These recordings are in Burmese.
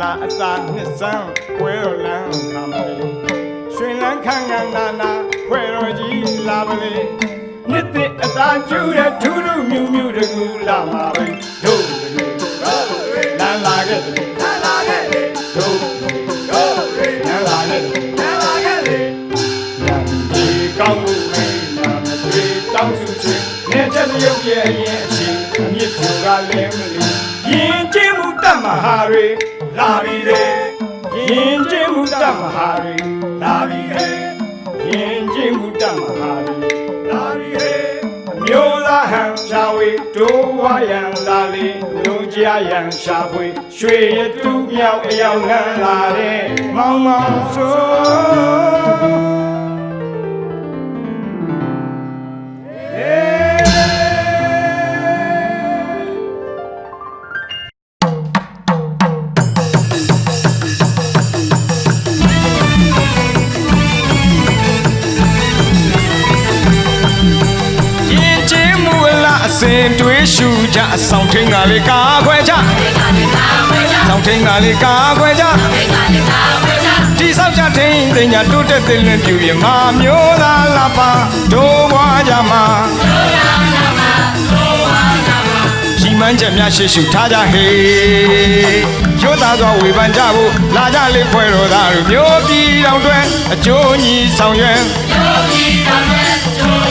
လာအသာနှစ်ဆန်းပွဲတော်လန်းခါမလေးရွှင်လန်းခန်းခန်းနာနာဖွဲတော်ကြီးလာမလေးနှစ်သိအသာကျူတဲ့ထူးထူးမြူးမြူးတကူလာမှာပဲတို့တွေတို့တွေလန်းလာခဲ့တယ်လန်းလာခဲ့တယ်တို့တွေတို့တွေလန်းလာခဲ့တယ်လန်းလာခဲ့တယ်ညဒီကောင်းမှုပဲနာမတွေတောင်းစုချင်းနေချက်ရုပ်ရဲ့အရင်အချိန်အမြင့်ဖြူကလည်းမလီရင်ကျင်းမှုတတ်မဟာတွေ လာပြီလေရင်ကျင်းမှုတတ်မဟာတွေလာပြီလေရင်ကျင်းမှုတတ်မဟာတွေလာပြီလေအမျိုးသားဟံရှာဝေဒိုးဝါယံလာလေလူကြရန်ရှာဖွေရွှေရတူးမြောက်အယောင်ခံလာတဲ့မောင်မောင်ဆိုး အဆောင်ထင်းကလေးကာခွဲကြဆောင်ထင်းကလေးကာခွဲကြဒီဆောက်ကြထင်းတင်ညာတိုးတက်တဲ့လွင်ပြူရင်မာမျိုးသားလာပါဒိုးဘွားကြမှာရှိမှန်းချက်များရှေ့ရှုထားကြဟေရိုးသားစွာဝေဖန်ကြဖို့လာကြလေးဖွဲတော်သားတို့မျိုးပြည်တော်တွင်အကျိုးညီဆောင်ရွက်တော်တော်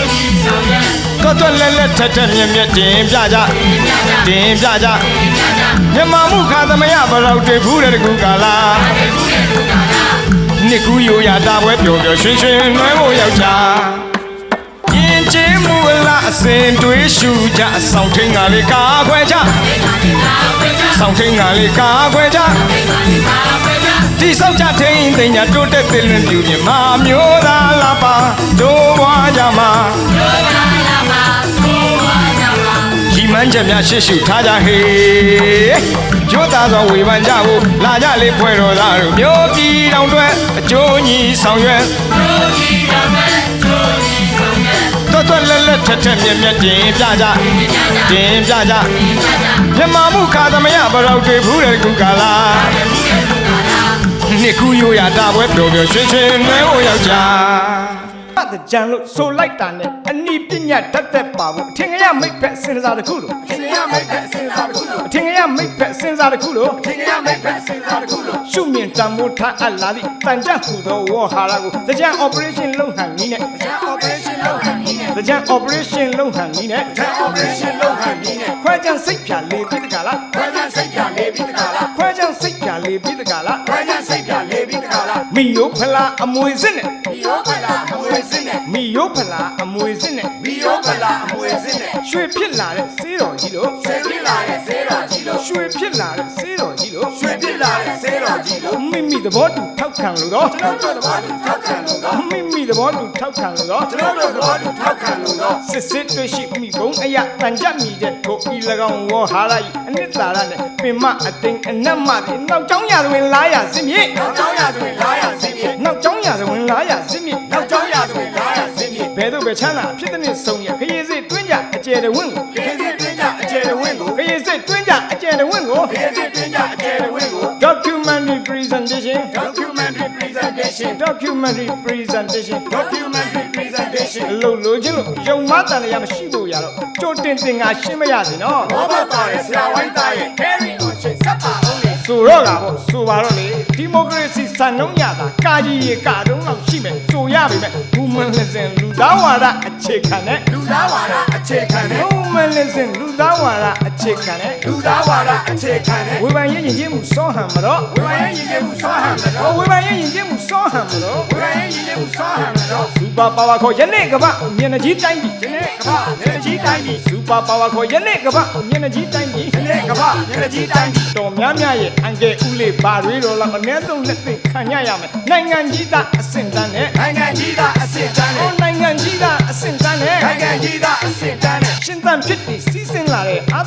လက်လက်ထက်ထက်မြက်မြက်တင်ပြကြတင်ပြကြမြမမှုခါသမယဘရောက်တွေဘူးတဲ့တကူကာလာနှစ်ကူရိုးရာတာပွဲပျော်ပျော်ရွှင်ရွှင်နွဲဖို့ယောက်ျားရင်ကျင်းမူလာအစဉ်တွေးရှူကြအဆောင်ထင်းကလေးကာခွဲကြဆောင်ထင်းကလေးကာခွဲကြဒီဆောက်ကြထင်းတင်ညာတိုးတက်တဲ့လွင်ပြူမြမာမျိုးသားလာပါဒိုးဘွားကြမှာ မန်းချက်များရှေ့ရှုထားကြဟေရိုးသားသောဝေဖန်ကြဖို့လာကြလေဖွဲ့တော်သားတို့မျိုးပြည်တော်တွဲအကျိုးညီဆောင်ရွက်တော်တော်လက်လက်ထက်ထက်မြက်မြက်တင်ပြကြတင်ပြကြမြမမှုခါသမယဘရောက်တွေဘူးတဲ့ကုကာလာနှစ်ခုရိုးရာတာပွဲပျော်ပျော်ရွှင်ရွှင်နွဲဖို့ယောက်ျား အတကြံလို့ဆိုလိုက်တာနဲ့အနိပညာတတ်သက်ပါဘူးအထင်ကရမိတ်ဖက်စဉ်းစားတစ်ခုလို့သင်ရမိတ်ဖက်စဉ်းစားတစ်ခုလို့အထင်ကရမိတ်ဖက်စဉ်းစားတစ်ခုလို့သင်ရမိတ်ဖက်စဉ်းစားတစ်ခုလို့ရှုမြင်တံမိုးထားအပ်လာသည့်တန်ကြဟူသောဝေါ်ဟာရကိုတကြံ operation လုပ်ဟန်နည်းနဲ့ဂျန် operation လုပ်ဟန်နည်းနဲ့တကြံ operation လုပ်ဟန်နည်းနဲ့ဂျန် operation လုပ်ဟန်နည်းနဲ့ခွဲကြံစိတ်ဖြာလေးပြီးတကလားခွဲခြားစိတ်ပြလေးပြီးတခါလားခွဲကြံစိတ်ဖြာလေးပြီးတကလားခွဲခြားစိတ်ပြလေးပြီးတခါလားမိယိုဖလာအမွေစစ်နဲ့မီယောကလာအမွေစင်းနဲ့မိယိုဖလာအမွေစစ်နဲ့မီယောကလာအမွေစင်းနဲ့ရွှေဖြစ်လာတဲ့စေးတော်ကြီးလို့ဆေးပြလာတဲ့ဆေးတော်ကြီးလို့ရွှေဖြစ်လာတဲ့စေးတော်ကြီး လို့ရွှေပြလာတဲ့ဆေးတော်ကြီးလို့မိမိသဘောတူထောက်ခံလို့တော့ကျွန်တော်တို့သဘောတူထောက်ခံလို့တော့မိမိသဘောတူထောက်ခံလို့တော့ကျွန်တော်တို့သဘောတူထောက်ခံလို့တော့စစ်စစ်တွေ့ရှိမိဘုံအယတန်ကြမြည်တဲ့ထိုဤ၎င်းဝေါ်ဟာရဤအနှစ်သာရနဲ့ပင်မအတိန်အနက်မတိနောက်ကျောင်းရသွင်လာရစင်မြေနောက်ကျောင်းရတွင်လာရစင်းမြေနောက်ကျောင်းရသွင်လာရစင်မြေနောက်ကျောင်းရတွင်လာရစင်းမြေဘယ်သို့ပဲချမ်းသာဖြစ်တဲ့နေ့ဆုံးရခရီးစစ်တွင်းကြအကျယ်တဝင်းကိုခင်းစစ်တွင်းကြအကျယ်ဝင်းကိုခရီးစစ်တွင်းကြအကျယ်တဝင်းကိုခင်းစစ်တွင်းကြအကျယ်ဝင်းကို documentary presentation documentary presentation documentary presentation documentary presentation အလုပ်လိုချင်းလို့ယုံမတန်ရမရှိဖို့ရတော့ကြိုတင်တင်ငါရှင်းမရစေနော်ဘောဘပါရဲ့ဆရာဝိုင်းသားရဲ့ carry on ရှင်စပ်ပါအောင်လေဆိုတော့ကပေါ့ဆိုပါတော့လေဒီမိုကရေစီစံနှုန်းရတာကာကြီးရေကာတုံးလောက်ရှိမယ် ဆိုရပါမယ်ဘူမန်လစင်လူသားဝါဒအခြေခံတဲ့လူသားဝါဒအခြေခံတဲ့ဘူမန်လစင်လူသားဝါဒအခြေခံတဲ့လူသားဝါဒအခြေခံတဲ့ဝေဖန်ရေးရင်ချင်းမှုစောဟန်မတော့ဝိဝါရဲ့ရည်ရည်မှုစွာဟန်မဟောတော့ဝေဖန်ရေးရင်ချင်းမှုစောဟန်မတော့ဝိဝါရဲ့ရည်ရည်မှုစွာဟန်မတော့စူပါပါဝါခေါ်ယနေ့ကပမျက်နှာကြီးတိုင်းပြီဒီနေ့ကမ္ဘာလက်ကြီးတိုင်းပြည်စူပါပါဝါခေါ်ယနေ့ကပမျက်နှာကြီးတိုင်းပြီဒီနေ့ကမ္ဘာလက်ကြီးတိုင်းပြည်တော်များများရဲ့အန်ကယ်ဦးလေးဘာတွေတော့လောက်အနည်းဆုံးလက်သိခံရရမယ်နိုင်ငံကြီးသားအဆင့်တန်းနဲ့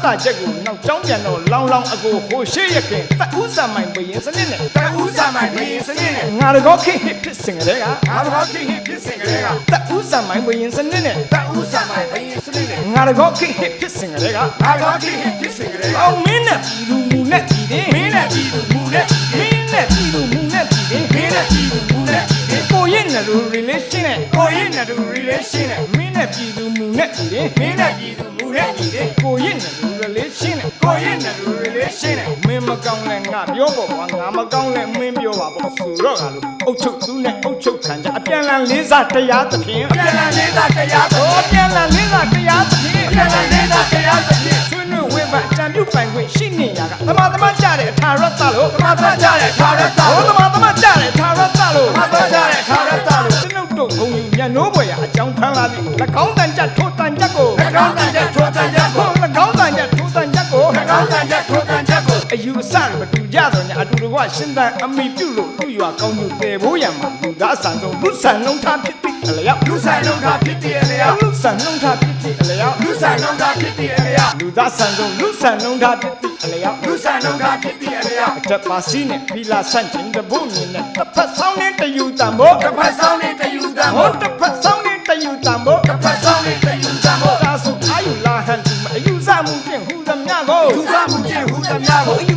စာချက်ကိုနောက်ကျောင်းပြန်တော့လောင်လောင်အကိုဟိုရှေ့ရခင်တအူးစာမိုင်ဘရင်စနစ်နဲ့တအူးစာမိုင်ဘရင်စနစ်နဲ့ငါတကောခင်ဟစ်ဖြစ်စင်ကလေးကငါတကောခင်ဟစ်ဖြစ်စင်ကလေးကတအူးစာမိုင်ဘရင်စနစ်နဲ့တအူးစာမိုင်ဘရင်စနစ်နဲ့ငါတကောခင်ဟစ်ဖြစ်စင်ကလေးကငါတကောခင်ဟစ်ဖြစ်စင်ကလေးကအောင်မင်းနဲ့ပြည်သူမူနဲ့ပြည်တယ်မင်းနဲ့ပြည်သူမူနဲ့မင်းနဲ့ပြည်သူမူနဲ့ပြည်တယ်မင်းနဲ့ပြည်သူမူနဲ့ကိုရင်နဲ့လူ relation နဲ့ကိုရင်နဲ့လူ relation နဲ့မင်းနဲ့ပြည်သူမူနဲ့ပြည်တယ်မင်းနဲ့ပြည်သူမူနဲ့ပြည်တယ်ကိုရင်နဲ့ relation နဲ့ကိုရင်နဲ့တူ relation နဲ့မင်းမကောင်းလဲငါပြောပေါ့ကွာငါမကောင်းလဲမင်းပြောပါပေါ့ဆိုတော့ကလို့အုတ်ချုပ်သူနဲ့အုတ်ချုပ်ခံကြအပြန်လန်လေးစားတရားသဖြင့်ပြန်လာနေတာတရားတော်ဟောပြန်လန်လေးစားတရားသဖြင့်ပြန်လာနေတာတရားတော်ဖြင့်ဆွေးနွေးဝင်းပအကြံပြုပိုင်ခွင့်ရှိနေရကသမာသမတ်ကြတဲ့အထာရတ္တလို့မတ်မကြတဲ့ခါရတာဟောသမာသမတ်ကြတဲ့အထာရတ္တလို့မတ်မကြတဲ့ခါရတာလို့ကျွန်ုပ်တို့ဂုံယူမြတ်နိုးပွဲရအကြောင်းဖမ်းလာသည်၎င်းတန်ကြထိုးတန်ကြကို၎င်းတန်ချက်ထိုးတန်ချက် ယူအဆတွေမတူကြတော့ညာအတူတကွရှင်းတန်အမိပြုလို့သူ့ရွာကောင်းကျိုးတည်ဖို့ရမှာလူသားဆန်ဆုံးလူဆန်လုံးထားဖြစ်သည့်အလျောက်လူဆိုင်လုံးကဖြစ်တည်လျောက်လူဆန်လုံးထားဖြစ်သည့်အလျောက်လူဆိုင်လုံးကဖြစ်တည်လျောက်လူသားဆန်ဆုံးလူဆန်လုံးထားဖြစ်သည့်အလျောက်လူဆိုင်လုံးကဖြစ်တည်လျောက်အထက်ပါစီနဲ့ဖီလာဆန့်ကျင်တပုတ်မြင်နဲ့တစ်ဖက်ဆောင်နဲ့တယူတံမို့တစ်ဖက်ဆောင်နေတယူတံဟောမို့တစ်ဖက်ဆောင်နဲ့တယူတံမို့တစ်ဖက်ဆောင်နေတယူတံမို့ဒါစုအာယူလာဟန်ဒီမအယူဆမှုဖြင့်ဟူသမျှကိုလူစားမှုချင်းဟူသမျှကို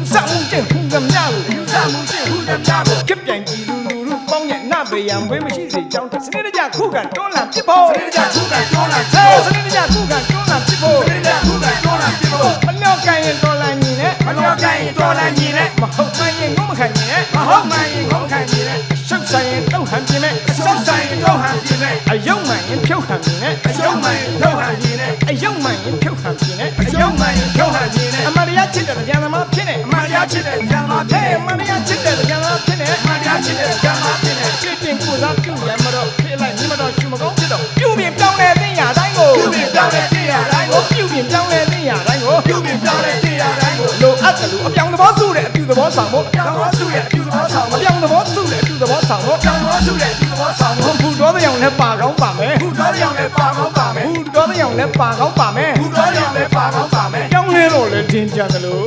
နဘေယံဝေးမရှိစေကြောင်းစနစ်တကျခုခံတွန်းလှန်ပြစ်ဖို့စရိကြခုကတောလာဟဲ့စနစ်တကျခုခံတွန်းလှန်ပြစ်ဖို့စရိကြခုကတောလာပြဖို့မလျော့ကန်ရင်တော်လှန်ညီနဲ့မလောကိုင်းတော်လာညီနဲ့မဟုတ်မှန်ရင်ငုံမခံညီနဲ့မဟုတ်မှန်ရင်ငုံခံညီနဲ့ရှုပ်ဆိုင်ရင်တုံ့ဟန်ပြင်းနဲ့စောက်ဆိုင်တော့ဟန်ပြင်းနဲ့အယုံမှန်ရင်ဖြုတ်ဟန်ပြင်းနဲ့အရှုံးမှန်တော့ဟန်ညီနဲ့အယုံမှန်ရင်ဖြုတ်ဟန်ပြင်းနဲ့အရှုံးမှန်တော့ဟန်ညီနဲ့အမရရချစ်တဲ့ကြံသမားဖြစ်နေအမှန်တရားချစ်တဲ့ဇာမဖြဟဲ့င့်အမရရချစ်တဲ့ကြံသမားဖြစ်နေအမှန်တရားချစ်တဲ့ဇာမဖြင့် ချစ်တင်ကိုစားပြုရမတော့ဖြစ်လိုက်မြမတော့ရှုမကောင်းဖြစ်တော့ပြုပြင်ပြောင်းလဲသိရတိုင်းကိုပြုပြင်ပြောင်းလဲတရားတိုင်းကိုပြုပြင်ပြောင်းလဲသိရတိုင်းကိုပြုပြင်ပြောင်းလဲတရားတိုင်းကိုလိုအပ်တယ်လို့အပြောင်းသဘောစုတဲ့အပြုသဘောဆောင်ဖို့တောင်းတော်စုရဲ့အပြုသဘောဆောင်အပြောင်းသဘောစုတဲ့အပြုသဘောဆောင်ဖို့တောင်းတော်စုရဲ့အပြုသဘောဆောင်ဘုဘတော်တဲ့အောင်လည်းပါကောင်းပါမယ်ဘုတော်ရောင်လည်းပါကောင်းပါမယ်ဘုတော်တဲ့အောင်လည်းပါကောင်းပါမယ်ဘုတော်ရောင်လည်းပါကောင်းပါမယ်ပြောင်းလဲတော့လည်းထင်ကြတယ်လို့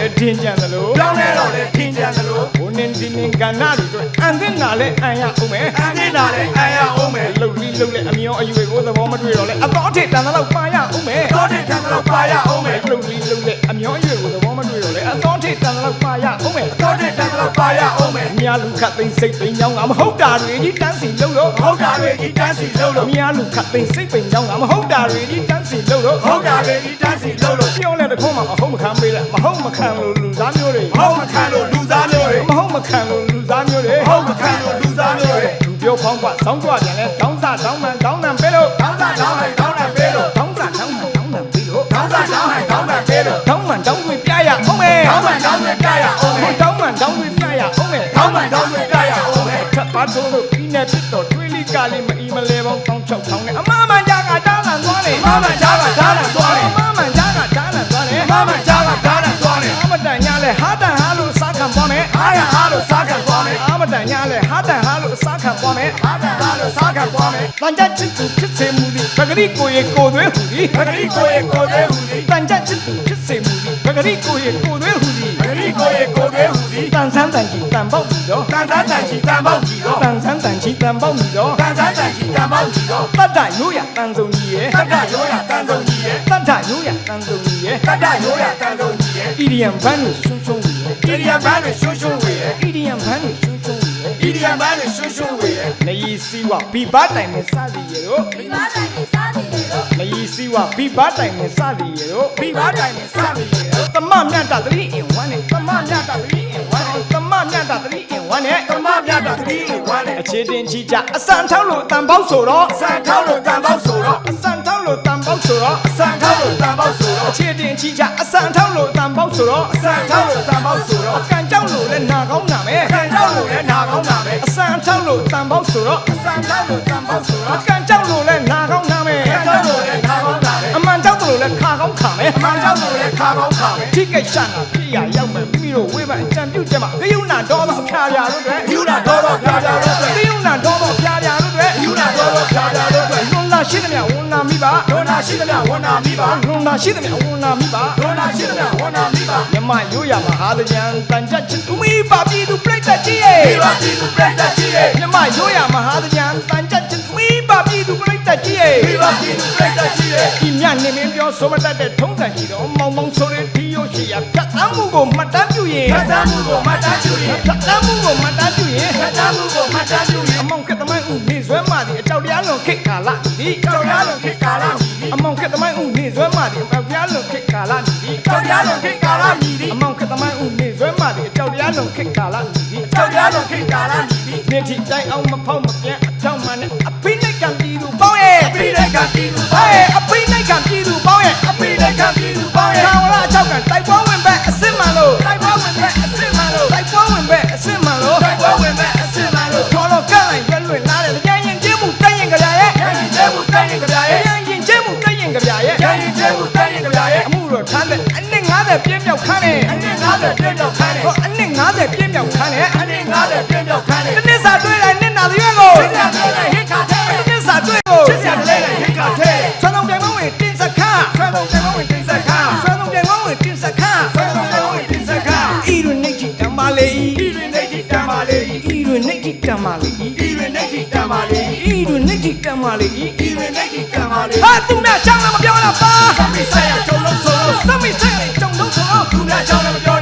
လဲတော့လည်းထင်ကြတယ်လို့ပြောင်းလဲတော့လည်းထင်ကြတယ်လို့ဘုန်းနေဒီနေကဏ္ဍတွေအတွက်အန်သင့်တာလည်းအန်ရအောင်မယ်အန်တိတာလည်းအန်ရအောင်မယ်လှုပ်လီလှုပ်လေအမျောအယူတွေကိုသဘောမတွေ့တော့လေအတော်ထိတန်တော့ပါရအောင်မယ်တော်တဲ့ထံတော့ပါရအောင်မယ်လှုပ်လီလှုပ် တော်တဲ့ထံတော့ပါရအောင်မယ်အများလူခတ်သိမ်းစိတ်သိမ်းကြောင်းကမဟုတ်တာတွေကြီးတန်းစီလှုပ်လို့ဟုတ်တာတွေဒီတန်းစီလုံးအလို့များလူခတ်သိမ်းစိတ်ပိန်ကြောင်းကမဟုတ်တာတွေကြီးတန်းစီလှုပ်လို့ဟုတ်တာတွေဒီတန်းစီလုံးလို့ပြောလဲတခုမှမဟုတ်မခံပေးလဲမဟုတ်မခံလို့လူသားမျိုးတွေဟုတ်မခံလို့လူသားမျိုးတွေမဟုတ်မခံလို့လူသားမျိုးတွေဟုတ်မခံလို့လူသားမျိုးတွေလူပြောဖောင်းကွဆောင်းကြွပြ မယ်ထပ်ပါထိုးလို့ပြီးနေဖြစ်တော့တွေးလိကလေးမအီမလဲပေါင်းတောင်းချောက်ထောင်းနေအမမန်ကြကတားလန်သွားနေမမကြားကဓာတ်နဲ့သွားတယ်အမမန်ကြကတားလန်သွားနေမမကြားကဓာတ်နဲ့သွားတယ်အမတန်ညာလဲဟာတန်ဟာလို့စားခံသွားမယ်အားရအားလို့စားခံသွားမယ်အမတန်ညာလဲဟာတန်ဟာလို့စားခံသွားမယ်အားရအားလို့စားခံသွားမယ်တန်ကြချစ်သူဖြစ်စေမှုသည်ပဂရိကိုရေကိုသွေးဟူသည်ပဂရိကိုရဲ့ကိုသေးဟူသည်တန်ကြချစ်သူဖြစ်စေမှုသည်ပဂရိကိုရေကိုသွေးဟူသည်ပဂရိ ကိုရဲ့ကိုသေးဟူသည်တန်ဆန်းတန်ကြီးတန်ပေါက်ပြီတော့တန်ဆန်းတန်ချီတန်ပေါက်ကြည့်တော့တန်ဆန်းတန်ကြီးတန်ပေါက်ပြီတော့တန်ဆန်းတန်ချီတန်ပေါက်ကြည့်တော့တတ္တရိုးရတန်စုံကြီးရဲ့တတ္တရိုးရတန်ဆုံးကြီးရဲ့တတ္တရိုးရတန်စုံကြီးရဲ့တတ္တရိုးရတန်ဆုံးကြီးရဲ့ဣရိယံဘန်းကိုရှုံးရှုံးကြီးရဲ့ဣရိယာဘန်းတွေရှုံးရှုံးဝေရဲ့ဣရိယံဘန်းကိုရှုံးရှုံးကြီးရဲ့ဣရိယာဘန်းတွေရှုံးရှုံးဝေရဲ့နယီစီဝဘိဘာတိုင်နဲ့စသည်ရဲ့တို့ဒီမှာတိုင်း နေစားနေတယ်လို့နယီစီဝဘိဘာတိုင်နဲ့စသည်ရဲ့တို့ပြီးပါတိုင်းနဲ့စသည်ရဲ့သမမြတ်တာသတိအင်ဝမ်းနဲ့သမမြတ်တာသတိအင်ဝမ်းနဲ့သမမြတ်တာသတိအင်ဝမ်းနဲ့ဓမ္မမြတ်တာတတိဝမ်းနဲ့အခြေတင်ချီကြအစံထောက်လို့တန်ပေါက်ဆိုတော့စံထောက်လို့တန်ပေါက်ဆိုတော့အစံထောက်လို့တန်ပေါက်ဆိုတော့စံထောက်လို့တန်ပေါက်ဆိုတော့အခြေတင်ချီကြအစံထောက်လို့တန်ပေါက်ဆိုတော့စံထောက်လို့တန်ပေါက်ဆိုတော့ကံကြောက်လို့လည်းနာကောင်းနာမယ်စံထောက်လို့လည်းနာကောင်းတာပဲအစံထောက်လို့တန်ပေါက်ဆိုတော့စံထောက်လို့တန်ပေါက်ဆိုတော့ကံကြောက်လို့လည်း ခါကောင်းခါမယ်အမှန်ကြောက်လို့လည်းခါကောင်းခါပဲထိကိစ္စနာပြရရောက်မယ်မိမိတို့ဝိဗန်အကြံပြုချက်မှာဂယုဏတော်တော့ဖျားပြတို့တွေယူနာတော့တော့ပြားပြားလို့ဂယုဏတော်တော့ဖျားပြတို့တွေယူနာတော့တော့ပြားပြားလို့လွန်လာရှိသမျှဝန်နာမိပါဒုနာရှိသမျှဝန်နာမိပါလွန်လာရှိသမျှဝန်နာမိပါဒုနာရှိသမျှဝန်နာမိပါမြမရိုးရမဟာတကြံတန်ကြချစ်သူမိပါပြည်သူပြိတ္တကြီးရဲ့ဒီပါဒီသူပြတ်တတ်ကြီးရဲ့မြမရိုးရမဟာတကြံတန်ကြချစ်သူ မိမိဘပြည်သူပြိတ္တကြီးရဲ့မိဘပြည်သူပြိတ္တကြီးရဲ့ဒီမြနေမင်းပြောဆိုမတတ်တဲ့ထုံးစံရှိတော့မောင်မောင်ဆိုတဲ့ဒီရိုရှိရဖြတ်သန်းမှုကိုမှတ်တမ်းပြုရင်ခတ်တမ်းမှုကိုမှတ်တမ်းပြုရင်ဖြတ်သန်းမှုကိုမှတ်တမ်းပြုရင်ခတ်တမ်းမှုကိုမှတ်တမ်းပြုရင်အမောင်ခက်သမိုင်းဥနေဆွဲမှသည်အကြောက်တရားလွန်ခေတ်ကာလဒီကြောက်ရလုံးခေတ်ကာလမီဒီအမောင်ခက်သမိုင်းဥနေဆွဲမှသည်အကြောက်တရားလွန်ခေတ်ကာလဒီကြောက်ရလုံးခေတ်ကာလမီဒီအမောင်ခက်သမိုင်းဥနေဆွဲမှသည်အကြောက်တရားလွန်ခေတ်ကာလဒီကြောက်ရလုံးခေတ်ကာလမီဒီနေတိတိုင်းအောင်မဖောက်မပြန်အကြောင်းမှနဲ့ ပိလိုက်ကပြည်သူဟဲ့အပိနိုင်ကံပြည်သူပေါင်းရဲ့အပိလိုက်ကပြည်သူပေါင်းရဲ့ခံဝရအကြောက်ကတိုက်ပွဲဝင်ဘက်အစစ်မှန်လို့တိုက်ပွဲဝင်မဲ့အစ်စ်မှန်လို့တိုက်ပွဲဝင်ဘက်အစစ်မှန်လို့တိုက်ပွဲဝင်မဲ့အစ်စ်မှန်လို့ထော်တော့ကန့်လိုက်ရွက်လွင့်လာတဲ့ကြံရင်ကျင်းမှုတိုက်ရင်ကြရရဲ့ရရင်ကျဲမှုတိုင်းရင်ကြရဲ့ကြံရင်ကျင်းမှုတိုက်ရင်ကြရရဲ့ရရင်ကျဲမှုတိုင်းရင်ကြရဲ့အမှုတော့ထမ်းတဲ့အနည်း90ပြင်းမြောက်ခန်းနဲ့အနည်း90ပြည့်မြောက်ခန်းတယ်ဟောအနည်း90ပြင်းမြောက်ခန်းနဲ့အန နေတိတံပါလေဤရနေတိတမလေးဤတွင်နေတိတံပါလေဤရနေတိတမလေးဤတွင်နေတိတံပါလေဟာသူများချောင်းလည်းမပြောတော့ပါသမီးဆိုင်ရကြုံလုံးဆုံးသမီးဆိုင်ရင်ကြုံတော့ဆိုတော့သူများကြောင့်လည်းမပြော